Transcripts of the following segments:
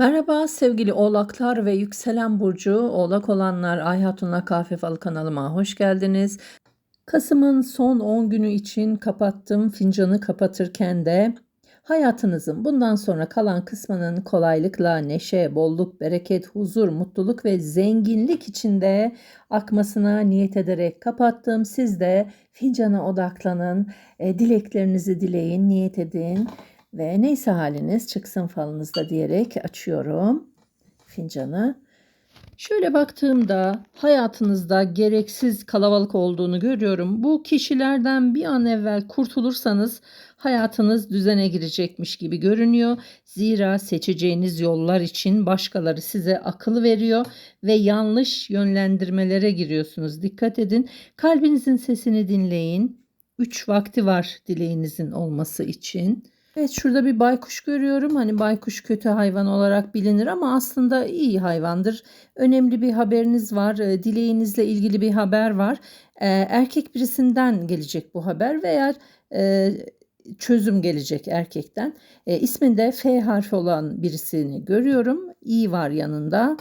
Merhaba sevgili oğlaklar ve yükselen burcu oğlak olanlar Ay Hatun'la Kahve Falı kanalıma hoş geldiniz. Kasım'ın son 10 günü için kapattım fincanı kapatırken de hayatınızın bundan sonra kalan kısmının kolaylıkla neşe, bolluk, bereket, huzur, mutluluk ve zenginlik içinde akmasına niyet ederek kapattım. Siz de fincana odaklanın, e, dileklerinizi dileyin, niyet edin. Ve neyse haliniz çıksın falınızda diyerek açıyorum fincanı. Şöyle baktığımda hayatınızda gereksiz kalabalık olduğunu görüyorum. Bu kişilerden bir an evvel kurtulursanız hayatınız düzene girecekmiş gibi görünüyor. Zira seçeceğiniz yollar için başkaları size akıl veriyor ve yanlış yönlendirmelere giriyorsunuz. Dikkat edin. Kalbinizin sesini dinleyin. Üç vakti var dileğinizin olması için. Evet şurada bir baykuş görüyorum. Hani baykuş kötü hayvan olarak bilinir ama aslında iyi hayvandır. Önemli bir haberiniz var. e, Dileğinizle ilgili bir haber var. E, Erkek birisinden gelecek bu haber veya e, çözüm gelecek erkekten. E, isminde F harfi olan birisini görüyorum. İ var yanında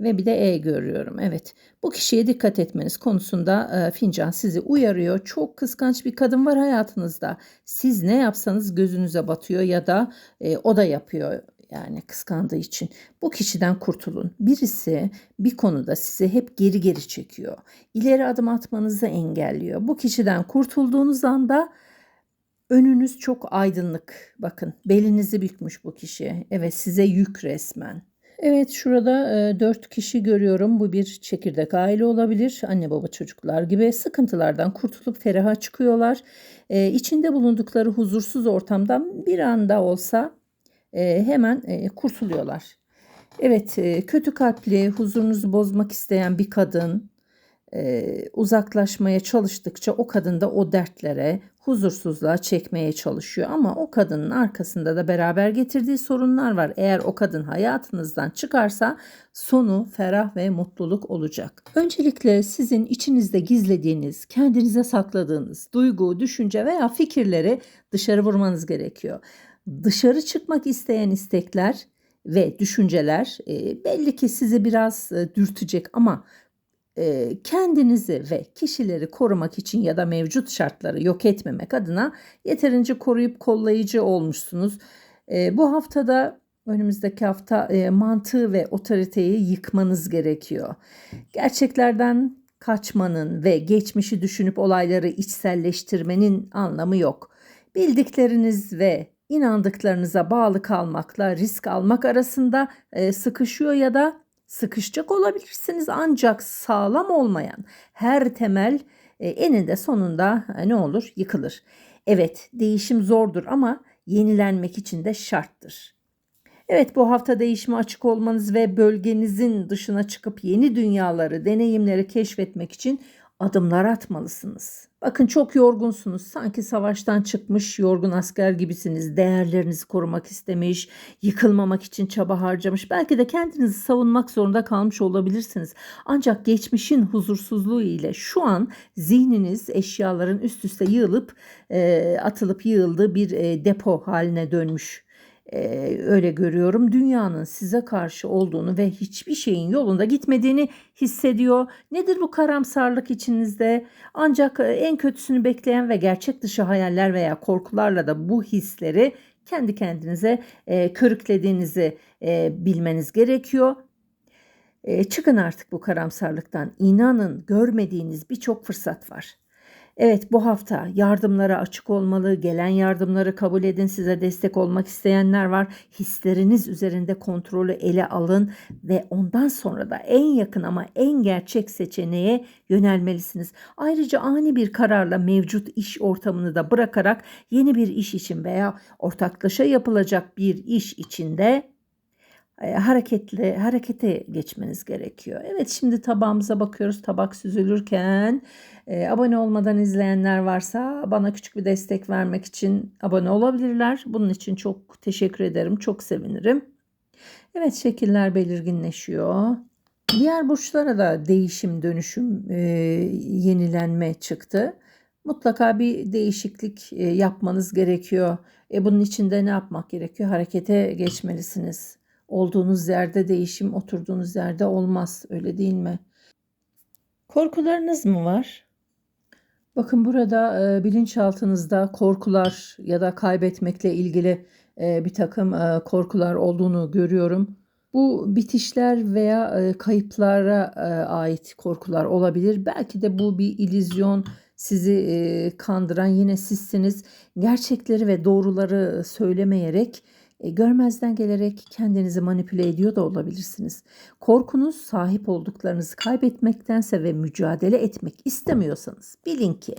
ve bir de E görüyorum. Evet bu kişiye dikkat etmeniz konusunda e, fincan sizi uyarıyor. Çok kıskanç bir kadın var hayatınızda. Siz ne yapsanız gözünüze batıyor ya da e, o da yapıyor yani kıskandığı için. Bu kişiden kurtulun. Birisi bir konuda sizi hep geri geri çekiyor. İleri adım atmanızı engelliyor. Bu kişiden kurtulduğunuz anda önünüz çok aydınlık. Bakın belinizi bükmüş bu kişi. Evet size yük resmen. Evet şurada e, 4 kişi görüyorum. Bu bir çekirdek aile olabilir. Anne baba çocuklar gibi sıkıntılardan kurtulup feraha çıkıyorlar. E, içinde bulundukları huzursuz ortamdan bir anda olsa e, hemen e, kurtuluyorlar. Evet e, kötü kalpli, huzurunuzu bozmak isteyen bir kadın e, uzaklaşmaya çalıştıkça o kadın da o dertlere, huzursuzluğa çekmeye çalışıyor. Ama o kadının arkasında da beraber getirdiği sorunlar var. Eğer o kadın hayatınızdan çıkarsa sonu ferah ve mutluluk olacak. Öncelikle sizin içinizde gizlediğiniz, kendinize sakladığınız duygu, düşünce veya fikirleri dışarı vurmanız gerekiyor. Dışarı çıkmak isteyen istekler ve düşünceler e, belli ki sizi biraz e, dürtecek ama kendinizi ve kişileri korumak için ya da mevcut şartları yok etmemek adına yeterince koruyup kollayıcı olmuşsunuz. Bu haftada önümüzdeki hafta mantığı ve otoriteyi yıkmanız gerekiyor. Gerçeklerden kaçmanın ve geçmişi düşünüp olayları içselleştirmenin anlamı yok. Bildikleriniz ve inandıklarınıza bağlı kalmakla risk almak arasında sıkışıyor ya da sıkışacak olabilirsiniz ancak sağlam olmayan her temel e, eninde sonunda e, ne olur yıkılır. Evet değişim zordur ama yenilenmek için de şarttır. Evet bu hafta değişime açık olmanız ve bölgenizin dışına çıkıp yeni dünyaları, deneyimleri keşfetmek için adımlar atmalısınız. Bakın çok yorgunsunuz. Sanki savaştan çıkmış yorgun asker gibisiniz. Değerlerinizi korumak istemiş, yıkılmamak için çaba harcamış. Belki de kendinizi savunmak zorunda kalmış olabilirsiniz. Ancak geçmişin huzursuzluğu ile şu an zihniniz eşyaların üst üste yığılıp e, atılıp yığıldığı bir e, depo haline dönmüş öyle görüyorum. Dünyanın size karşı olduğunu ve hiçbir şeyin yolunda gitmediğini hissediyor. Nedir bu karamsarlık içinizde? Ancak en kötüsünü bekleyen ve gerçek dışı hayaller veya korkularla da bu hisleri kendi kendinize e, körüklediğinizi e, bilmeniz gerekiyor. E, çıkın artık bu karamsarlıktan. İnanın görmediğiniz birçok fırsat var. Evet bu hafta yardımlara açık olmalı, gelen yardımları kabul edin. Size destek olmak isteyenler var. Hisleriniz üzerinde kontrolü ele alın ve ondan sonra da en yakın ama en gerçek seçeneğe yönelmelisiniz. Ayrıca ani bir kararla mevcut iş ortamını da bırakarak yeni bir iş için veya ortaklaşa yapılacak bir iş içinde hareketli harekete geçmeniz gerekiyor. Evet şimdi tabağımıza bakıyoruz. Tabak süzülürken e, abone olmadan izleyenler varsa bana küçük bir destek vermek için abone olabilirler. Bunun için çok teşekkür ederim. Çok sevinirim. Evet şekiller belirginleşiyor. Diğer burçlara da değişim, dönüşüm, e, yenilenme çıktı. Mutlaka bir değişiklik e, yapmanız gerekiyor. E, bunun için de ne yapmak gerekiyor? Harekete geçmelisiniz Olduğunuz yerde değişim, oturduğunuz yerde olmaz. Öyle değil mi? Korkularınız mı var? Bakın burada e, bilinçaltınızda korkular ya da kaybetmekle ilgili e, bir takım e, korkular olduğunu görüyorum. Bu bitişler veya e, kayıplara e, ait korkular olabilir. Belki de bu bir illüzyon sizi e, kandıran yine sizsiniz. Gerçekleri ve doğruları söylemeyerek e, görmezden gelerek kendinizi manipüle ediyor da olabilirsiniz. Korkunuz sahip olduklarınızı kaybetmektense ve mücadele etmek istemiyorsanız bilin ki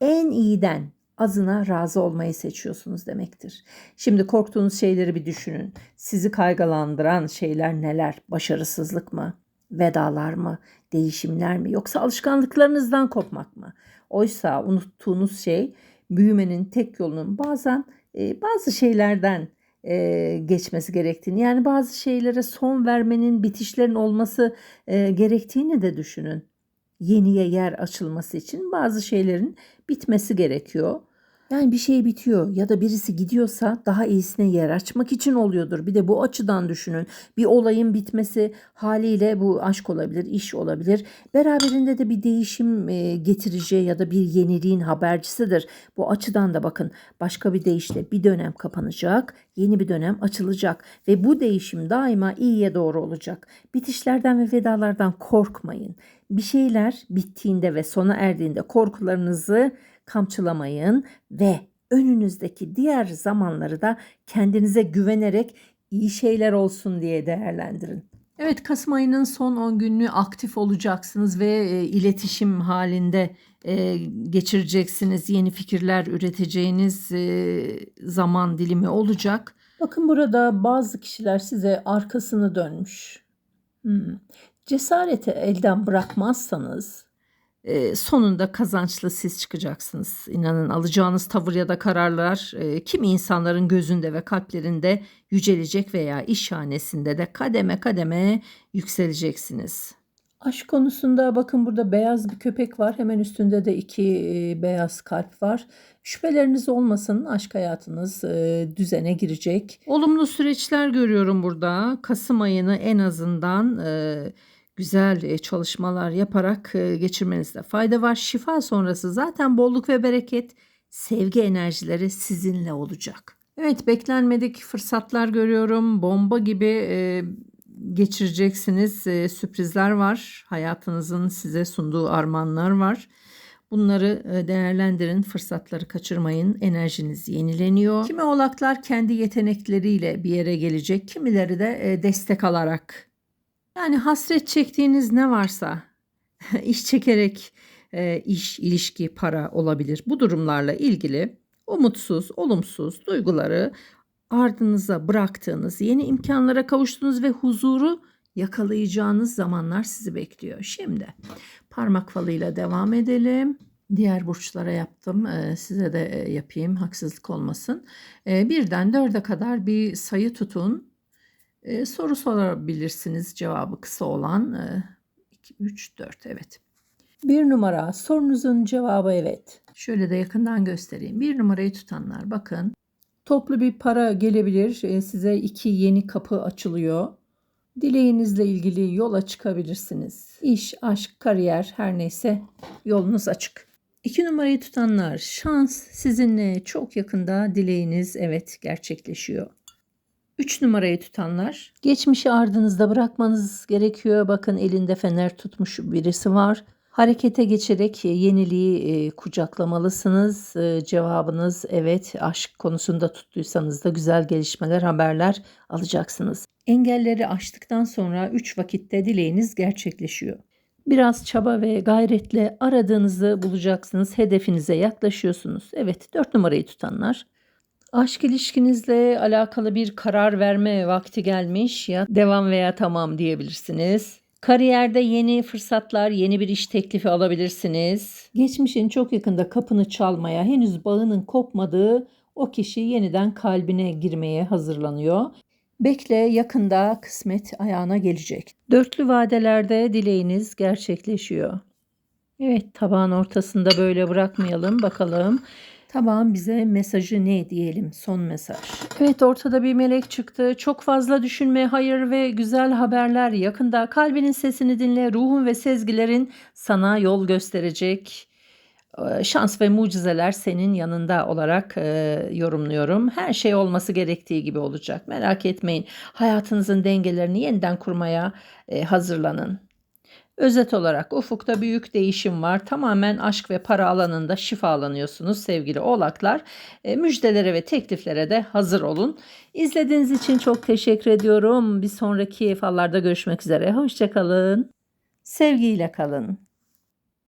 en iyiden azına razı olmayı seçiyorsunuz demektir. Şimdi korktuğunuz şeyleri bir düşünün. Sizi kaygılandıran şeyler neler? Başarısızlık mı? Vedalar mı? Değişimler mi? Yoksa alışkanlıklarınızdan kopmak mı? Oysa unuttuğunuz şey büyümenin tek yolunun bazen e, bazı şeylerden e, geçmesi gerektiğini yani bazı şeylere son vermenin bitişlerin olması e, gerektiğini de düşünün. Yeniye yer açılması için bazı şeylerin bitmesi gerekiyor. Yani bir şey bitiyor ya da birisi gidiyorsa daha iyisine yer açmak için oluyordur. Bir de bu açıdan düşünün. Bir olayın bitmesi haliyle bu aşk olabilir, iş olabilir. Beraberinde de bir değişim e, getireceği ya da bir yeniliğin habercisidir. Bu açıdan da bakın başka bir deyişle bir dönem kapanacak, yeni bir dönem açılacak ve bu değişim daima iyiye doğru olacak. Bitişlerden ve vedalardan korkmayın. Bir şeyler bittiğinde ve sona erdiğinde korkularınızı kamçılamayın ve önünüzdeki diğer zamanları da kendinize güvenerek iyi şeyler olsun diye değerlendirin. Evet Kasım ayının son 10 gününü aktif olacaksınız ve e, iletişim halinde e, geçireceksiniz. Yeni fikirler üreteceğiniz e, zaman dilimi olacak. Bakın burada bazı kişiler size arkasını dönmüş. Hmm. Cesareti elden bırakmazsanız e, sonunda kazançlı siz çıkacaksınız. İnanın alacağınız tavır ya da kararlar e, kimi insanların gözünde ve kalplerinde yücelecek veya işhanesinde de kademe kademe yükseleceksiniz. Aşk konusunda bakın burada beyaz bir köpek var. Hemen üstünde de iki e, beyaz kalp var. Şüpheleriniz olmasın aşk hayatınız e, düzene girecek. Olumlu süreçler görüyorum burada. Kasım ayını en azından e, güzel e, çalışmalar yaparak e, geçirmenizde fayda var. Şifa sonrası zaten bolluk ve bereket, sevgi enerjileri sizinle olacak. Evet beklenmedik fırsatlar görüyorum. Bomba gibi e, geçireceksiniz. Sürprizler var. Hayatınızın size sunduğu armağanlar var. Bunları değerlendirin, fırsatları kaçırmayın. Enerjiniz yenileniyor. Kimi oğlaklar kendi yetenekleriyle bir yere gelecek, kimileri de destek alarak yani hasret çektiğiniz ne varsa iş çekerek e, iş, ilişki, para olabilir. Bu durumlarla ilgili umutsuz, olumsuz duyguları ardınıza bıraktığınız, yeni imkanlara kavuştuğunuz ve huzuru yakalayacağınız zamanlar sizi bekliyor. Şimdi parmak falıyla devam edelim. Diğer burçlara yaptım. Ee, size de e, yapayım. Haksızlık olmasın. Ee, birden dörde kadar bir sayı tutun. E, soru sorabilirsiniz cevabı kısa olan. E, 2, 3, 4 evet. Bir numara sorunuzun cevabı evet. Şöyle de yakından göstereyim. Bir numarayı tutanlar bakın. Toplu bir para gelebilir. E, size iki yeni kapı açılıyor. Dileğinizle ilgili yola çıkabilirsiniz. İş, aşk, kariyer her neyse yolunuz açık. İki numarayı tutanlar şans sizinle çok yakında dileğiniz evet gerçekleşiyor. 3 numarayı tutanlar geçmişi ardınızda bırakmanız gerekiyor. Bakın elinde fener tutmuş birisi var. Harekete geçerek yeniliği e, kucaklamalısınız. E, cevabınız evet aşk konusunda tuttuysanız da güzel gelişmeler haberler alacaksınız. Engelleri aştıktan sonra 3 vakitte dileğiniz gerçekleşiyor. Biraz çaba ve gayretle aradığınızı bulacaksınız. Hedefinize yaklaşıyorsunuz. Evet 4 numarayı tutanlar Aşk ilişkinizle alakalı bir karar verme vakti gelmiş ya devam veya tamam diyebilirsiniz. Kariyerde yeni fırsatlar, yeni bir iş teklifi alabilirsiniz. Geçmişin çok yakında kapını çalmaya, henüz bağının kopmadığı o kişi yeniden kalbine girmeye hazırlanıyor. Bekle yakında kısmet ayağına gelecek. Dörtlü vadelerde dileğiniz gerçekleşiyor. Evet tabağın ortasında böyle bırakmayalım bakalım Tabağın bize mesajı ne diyelim son mesaj. Evet ortada bir melek çıktı. Çok fazla düşünme, hayır ve güzel haberler yakında. Kalbinin sesini dinle, ruhun ve sezgilerin sana yol gösterecek. Ee, Şans ve mucizeler senin yanında olarak e, yorumluyorum. Her şey olması gerektiği gibi olacak. Merak etmeyin. Hayatınızın dengelerini yeniden kurmaya e, hazırlanın. Özet olarak ufukta büyük değişim var. Tamamen aşk ve para alanında şifalanıyorsunuz sevgili oğlaklar. E, müjdelere ve tekliflere de hazır olun. İzlediğiniz için çok teşekkür ediyorum. Bir sonraki fallarda görüşmek üzere. Hoşçakalın. Sevgiyle kalın.